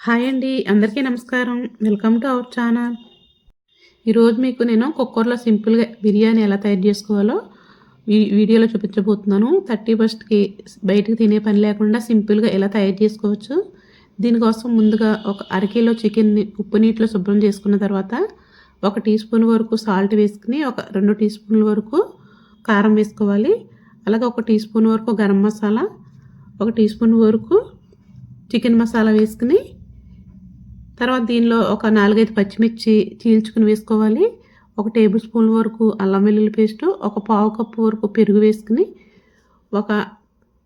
Hi అండి అందరికీ నమస్కారం. Welcome to our channel. ఈరోజు మీకు నేను కుక్కర్లో సింపుల్గా బిర్యానీ ఎలా తయారు చేసుకోవాలో వీడియోలో చూపించబోతున్నాను. థర్టీ ఫస్ట్కి బయటకు తినే పని లేకుండా సింపుల్గా ఎలా తయారు చేసుకోవచ్చు. దీనికోసం ముందుగా ఒక అరకిలో చికెన్ని ఉప్పు నీటిలో శుభ్రం చేసుకున్న తర్వాత ఒక టీ స్పూన్ వరకు సాల్ట్ వేసుకుని ఒక రెండు టీ స్పూన్ల వరకు కారం వేసుకోవాలి. అలాగే ఒక టీ స్పూన్ వరకు గరం మసాలా ఒక టీ స్పూన్ వరకు చికెన్ మసాలా వేసుకుని తర్వాత దీనిలో ఒక నాలుగైదు పచ్చిమిర్చి చీల్చుకుని వేసుకోవాలి. ఒక టేబుల్ స్పూన్ వరకు అల్లం వెల్లుల్లి పేస్ట్ ఒక పావు కప్పు వరకు పెరుగు వేసుకుని ఒక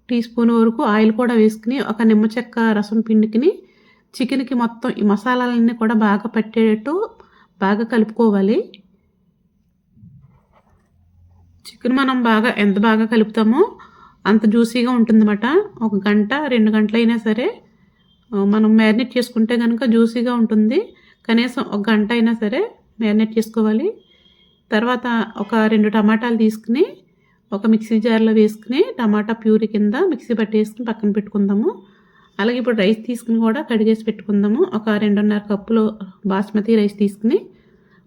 టీ స్పూన్ వరకు ఆయిల్ కూడా వేసుకుని ఒక నిమ్మ చెక్క రసం పిండికిని చికెన్కి మొత్తం ఈ మసాలాలన్నీ కూడా బాగా పట్టేటట్టు బాగా కలుపుకోవాలి. చికెన్ మనం బాగా ఎంత బాగా కలుపుతామో అంత జ్యూసీగా ఉంటుందన్నమాట. ఒక గంట రెండు గంటలైనా సరే మనం మ్యారినేట్ చేసుకుంటే కనుక జ్యూసీగా ఉంటుంది. కనీసం ఒక గంట అయినా సరే మ్యారినేట్ చేసుకోవాలి. తర్వాత ఒక రెండు టమాటాలు తీసుకుని ఒక మిక్సీ జార్లో వేసుకుని టమాటా ప్యూరీ కింద మిక్సీ పట్టేసుకుని పక్కన పెట్టుకుందాము. అలాగే ఇప్పుడు రైస్ తీసుకుని కూడా కడిగేసి పెట్టుకుందాము. ఒక రెండున్నర కప్పులు బాస్మతి రైస్ తీసుకుని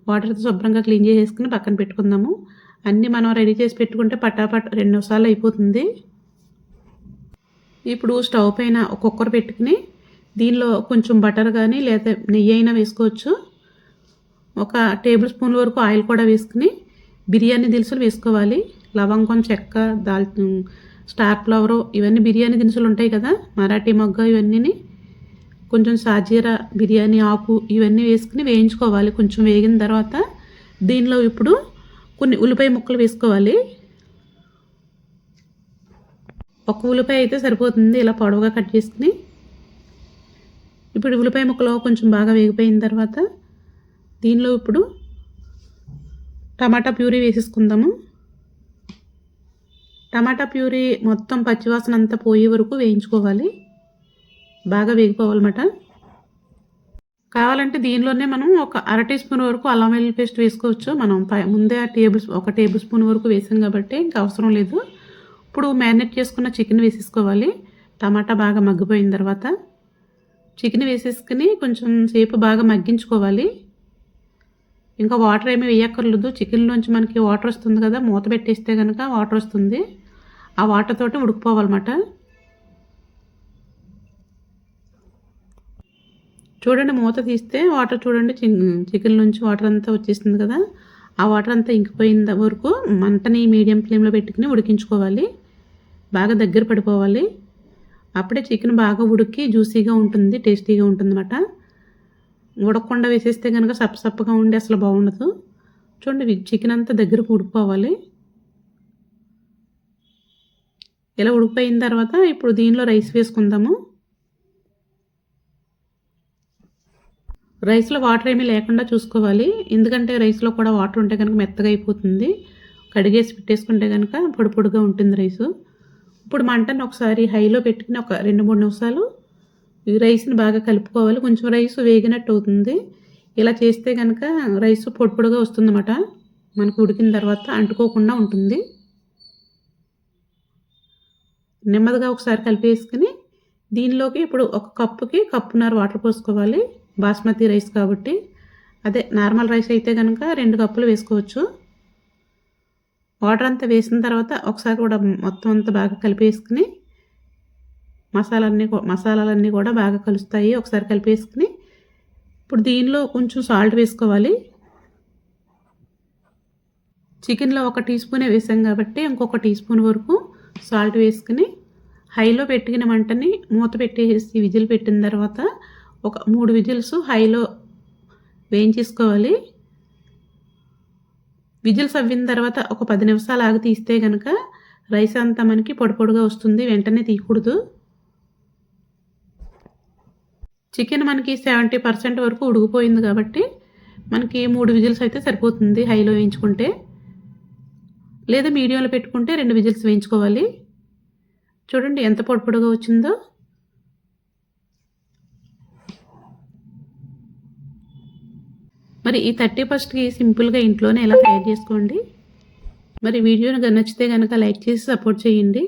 వాటర్తో శుభ్రంగా క్లీన్ చేసేసుకుని పక్కన పెట్టుకుందాము. అన్నీ మనం రెడీ చేసి పెట్టుకుంటే పటాపట్ రెండు నిమిషాలు అయిపోతుంది. ఇప్పుడు స్టవ్ పైన ఒక కుక్కర్ పెట్టుకుని దీనిలో కొంచెం బటర్ కానీ లేదా నెయ్యి అయినా వేసుకోవచ్చు. ఒక టేబుల్ స్పూన్ వరకు ఆయిల్ కూడా వేసుకుని బిర్యానీ దినుసులు వేసుకోవాలి. లవంగం చెక్క దాల్ స్టార్ ఫ్లవరు ఇవన్నీ బిర్యానీ దినుసులు ఉంటాయి కదా మరాఠీ మొగ్గ ఇవన్నీ కొంచెం సాజీరా బిర్యానీ ఆకు ఇవన్నీ వేసుకుని వేయించుకోవాలి. కొంచెం వేగిన తర్వాత దీనిలో ఇప్పుడు కొన్ని ఉల్లిపాయ ముక్కలు వేసుకోవాలి. ఒక ఉల్లిపాయ అయితే సరిపోతుంది. ఇలా పొడవుగా కట్ చేసుకుని ఇప్పుడు ఉల్లిపాయ ముక్కలు కొంచెం బాగా వేగిపోయిన తర్వాత దీనిలో ఇప్పుడు టమాటా ప్యూరీ వేసేసుకుందాము. టమాటా ప్యూరీ మొత్తం పచ్చివాసన అంతా పోయే వరకు వేయించుకోవాలి. బాగా వేగిపోవాలన్నమాట. కావాలంటే దీనిలోనే మనం ఒక అర టీ స్పూన్ వరకు అల్లం వెల్లుల్లి పేస్ట్ వేసుకోవచ్చు. మనం పై- ముందే ఆ టేబుల్ ఒక టేబుల్ స్పూన్ వరకు వేసాం కాబట్టి ఇంకా అవసరం లేదు. ఇప్పుడు మ్యారినేట్ చేసుకున్న చికెన్ వేసేసుకోవాలి. టమాటా బాగా మగ్గిపోయిన తర్వాత చికెన్ వేసేసుకుని కొంచెం సేపు బాగా మగ్గించుకోవాలి. ఇంకా వాటర్ ఏమీ వేయక్కర్లేదు. చికెన్లోంచి మనకి వాటర్ వస్తుంది కదా మూత పెట్టేస్తే కనుక వాటర్ వస్తుంది. ఆ వాటర్ తోటి ఉడికిపోవాలన్నమాట. చూడండి మూత తీస్తే వాటర్ చూడండి చికెన్ నుంచి వాటర్ అంతా వచ్చేసింది కదా. ఆ వాటర్ అంతా ఇంకిపోయిన వరకు మంటని మీడియం ఫ్లేమ్లో పెట్టుకుని ఉడికించుకోవాలి. బాగా దగ్గర పడిపోవాలి. అప్పుడే చికెన్ బాగా ఉడికి జ్యూసీగా ఉంటుంది టేస్టీగా ఉంటుందన్నమాట. ఉడకకుండా వేసేస్తే కనుక సప్పసప్పగా ఉండి అసలు బాగుండదు. చూడండి చికెన్ అంతా దగ్గరకు ఉడికిపోవాలి. ఇలా ఉడికిపోయిన తర్వాత ఇప్పుడు దీనిలో రైస్ వేసుకుందాము. రైస్లో వాటర్ ఏమీ లేకుండా చూసుకోవాలి. ఎందుకంటే రైస్లో కూడా వాటర్ ఉంటే కనుక మెత్తగా అయిపోతుంది. కడిగేసి పెట్టేసుకుంటే కనుక పొడి పొడిగా ఉంటుంది రైసు ఇప్పుడు మంటను ఒకసారి హైలో పెట్టుకుని ఒక రెండు మూడు నిమిషాలు ఈ రైస్ని బాగా కలుపుకోవాలి. కొంచెం రైస్ వేగినట్టు అవుతుంది. ఇలా చేస్తే కనుక రైస్ పొడి పొడిగా వస్తుందన్నమాట. మనకు ఉడికిన తర్వాత అంటుకోకుండా ఉంటుంది. నెమ్మదిగా ఒకసారి కలిపేసుకుని దీనిలోకి ఇప్పుడు ఒక కప్పుకి కప్పున్నర వాటర్ పోసుకోవాలి. బాస్మతి రైస్ కాబట్టి. అదే నార్మల్ రైస్ అయితే కనుక రెండు కప్పులు వేసుకోవచ్చు. వాటర్ అంతా వేసిన తర్వాత ఒకసారి కూడా మొత్తం అంతా బాగా కలిపేసుకుని మసాలన్నీ మసాలాలన్నీ కూడా బాగా కలుస్తాయి. ఒకసారి కలిపేసుకుని ఇప్పుడు దీనిలో కొంచెం సాల్ట్ వేసుకోవాలి. చికెన్లో ఒక టీ స్పూనే వేసాం కాబట్టి ఇంకొక టీ స్పూన్ వరకు సాల్ట్ వేసుకుని హైలో పెట్టుకున్న మంటని మూత పెట్టేసి విజిల్ పెట్టిన తర్వాత ఒక మూడు విజిల్స్ హైలో వేయించేసుకోవాలి. విజిల్స్ అవ్విన తర్వాత ఒక పది నిమిషాలు ఆగి తీస్తే కనుక రైస్ అంతా మనకి పొడి పొడిగా వస్తుంది వెంటనే తీయకూడదు. చికెన్ మనకి సెవెంటీ పర్సెంట్ వరకు ఉడికిపోయింది కాబట్టి మనకి మూడు విజిల్స్ అయితే సరిపోతుంది హైలో వేయించుకుంటే. లేదా మీడియంలో పెట్టుకుంటే రెండు విజిల్స్ వేయించుకోవాలి. చూడండి ఎంత పొడిపొడిగా వచ్చిందో. మరి ఈ థర్టీ ఫస్ట్కి సింపుల్గా ఇంట్లోనే ఎలా తయారు చేసుకోండి? మరి వీడియోని నచ్చితే కనుక లైక్ చేసి సపోర్ట్ చేయండి.